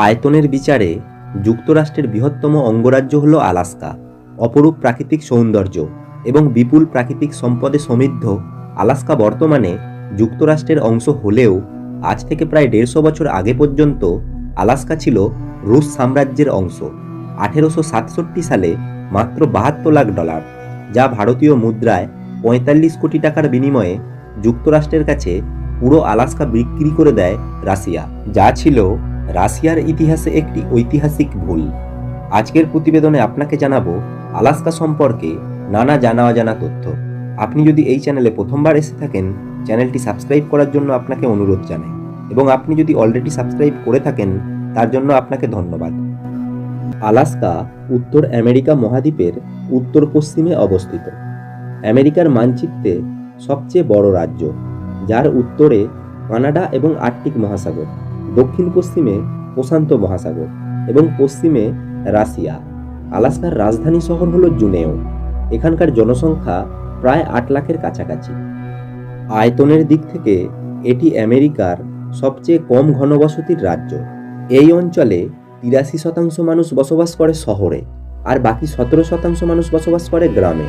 আয়তনের বিচারে যুক্তরাষ্ট্রের বৃহত্তম অঙ্গরাজ্য হল আলাস্কা, অপরূপ প্রাকৃতিক সৌন্দর্য এবং বিপুল প্রাকৃতিক সম্পদে সমৃদ্ধ। আলাস্কা বর্তমানে যুক্তরাষ্ট্রের অংশ হলেও আজ থেকে প্রায় দেড়শো বছর আগে পর্যন্ত আলাস্কা ছিল রুশ সাম্রাজ্যের অংশ। আঠেরোশো সাতষট্টি সালে মাত্র বাহাত্তর লাখ ডলার, যা ভারতীয় মুদ্রায় পঁয়তাল্লিশ কোটি টাকার বিনিময়ে যুক্তরাষ্ট্রের কাছে পুরো আলাস্কা বিক্রি করে দেয় রাশিয়া, যা ছিল রাশিয়ার ইতিহাসে একটি ঐতিহাসিক ভুল। আজকের প্রতিবেদনে আপনাকে জানাব আলাস্কা সম্পর্কে নানা জানা অজানা তথ্য। আপনি যদি এই চ্যানেলে প্রথমবার এসে থাকেন, চ্যানেলটি সাবস্ক্রাইব করার জন্য আপনাকে অনুরোধ জানাই। এবং আপনি যদি অলরেডি সাবস্ক্রাইব করে থাকেন, তার জন্য আপনাকে ধন্যবাদ। আলাস্কা উত্তর আমেরিকা মহাদ্বীপের উত্তর পশ্চিমে অবস্থিত। আমেরিকার মানচিত্রে সবচেয়ে বড় রাজ্য, যার উত্তরে কানাডা এবং আর্কটিক মহাসাগর। দক্ষিণ পশ্চিমে প্রশান্ত মহাসাগর এবং পশ্চিমে রাশিয়া। আলাস্কার রাজধানী শহর হল জুনেও। এখানকার জনসংখ্যা প্রায় আট লাখের কাছাকাছি। আয়তনের দিক থেকে এটি আমেরিকার সবচেয়ে কম ঘনবসতির রাজ্য। এই অঞ্চলে তিরাশি শতাংশ মানুষ বসবাস করে শহরে আর বাকি সতেরো শতাংশ মানুষ বসবাস করে গ্রামে।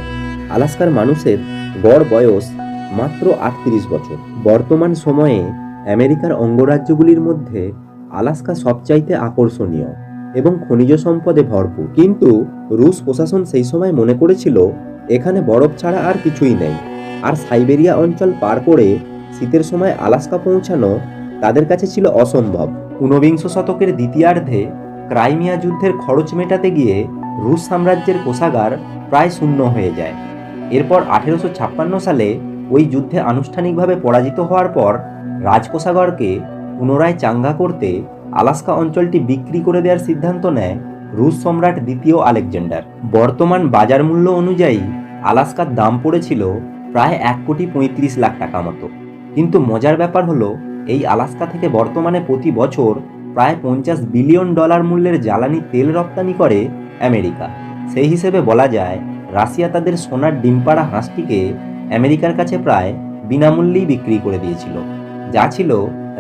আলাস্কার মানুষের গড় বয়স মাত্র আটত্রিশ বছর। বর্তমান সময়ে আমেরিকার অঙ্গরাজ্যগুলির মধ্যে আলাস্কা সবচাইতে আকর্ষণীয় এবং খনিজ সম্পদে ভরপুর। কিন্তু রুশ প্রশাসন সেই সময় মনে করেছিল, এখানে বরফ ছাড়া আর কিছুই নেই। আর সাইবেরিয়া অঞ্চল পার করে শীতের সময় আলাস্কা পৌঁছানো তাদের কাছে ছিল অসম্ভব। ঊনবিংশ শতকের দ্বিতীয়ার্ধে ক্রাইমিয়া যুদ্ধের খরচ মেটাতে গিয়ে রুশ সাম্রাজ্যের কোষাগার প্রায় শূন্য হয়ে যায়। এরপর আঠেরোশো ছাপ্পান্ন সালে ওই যুদ্ধে আনুষ্ঠানিকভাবে পরাজিত হওয়ার পর রাজকোষাগরকে পুনরায় চাঙ্গা করতে আলাস্কা অঞ্চলটি বিক্রি করে দেওয়ার সিদ্ধান্ত নেয় রুশ সম্রাট দ্বিতীয় আলেকজান্ডার। বর্তমান বাজার মূল্য অনুযায়ী আলাস্কার দাম পড়েছিল প্রায় এক কোটি পঁয়ত্রিশ লাখ টাকা মতো। কিন্তু মজার ব্যাপার হলো, এই আলাস্কা থেকে বর্তমানে প্রতি বছর প্রায় পঞ্চাশ বিলিয়ন ডলার মূল্যের জ্বালানি তেল রপ্তানি করে আমেরিকা। সেই হিসেবে বলা যায়, রাশিয়া তাদের সোনার ডিমপাড়া হাঁসটিকে আমেরিকার কাছে প্রায় বিনামূল্যেই বিক্রি করে দিয়েছিল। যা ছিল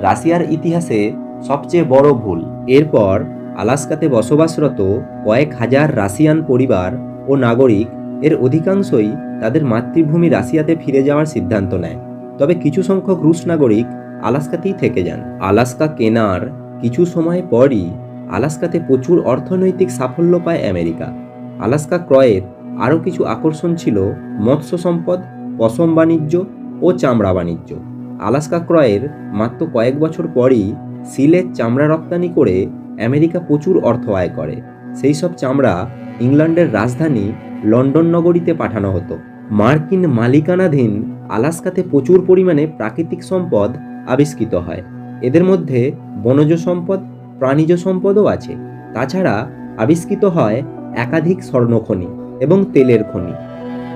রাশিয়ার ইতিহাসে সবচেয়ে বড় ভুল। এরপর আলাস্কাতে বসবাসরত কয়েক হাজার রাশিয়ান পরিবার ও নাগরিক এর অধিকাংশই তাদের মাতৃভূমি রাশিয়াতে ফিরে যাওয়ার সিদ্ধান্ত নেয়। তবে কিছু সংখ্যক রুশ নাগরিক আলাস্কাতেই থেকে যান। আলাস্কা কেনার কিছু সময় পরই আলাস্কাতে প্রচুর অর্থনৈতিক সাফল্য পায় আমেরিকা। আলাস্কা ক্রয়ের আরও কিছু আকর্ষণ ছিল মৎস্য সম্পদ, পশম বাণিজ্য ও চামড়া বাণিজ্য। আলাস্কা ক্রয়ের মাত্র কয়েক বছর পরই সিলের চামড়া রপ্তানি করে আমেরিকা প্রচুর অর্থ আয় করে। সেই সব চামড়া ইংল্যান্ডের রাজধানী লন্ডন নগরীতে পাঠানো হতো। মার্কিন মালিকানাধীন আলাস্কাতে প্রচুর পরিমাণে প্রাকৃতিক সম্পদ আবিষ্কৃত হয়। এদের মধ্যে বনজ সম্পদ, প্রাণীজ সম্পদও আছে। তাছাড়া আবিষ্কৃত হয় একাধিক স্বর্ণখনি এবং তেলের খনি।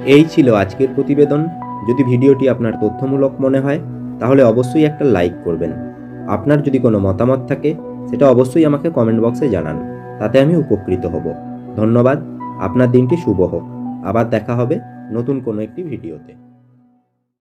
এই ছিল আজকের প্রতিবেদন। যদি ভিডিওটি আপনার তথ্যমূলক মনে হয় তাহলে অবশ্যই একটা লাইক করবেন। আপনার যদি কোনো মতামত থাকে, সেটা অবশ্যই আমাকে কমেন্ট বক্সে জানান, তাতে আমি উপকৃত হব। ধন্যবাদ, আপনার দিনটি শুভ হোক। আবার দেখা হবে নতুন কোনো একটি ভিডিওতে।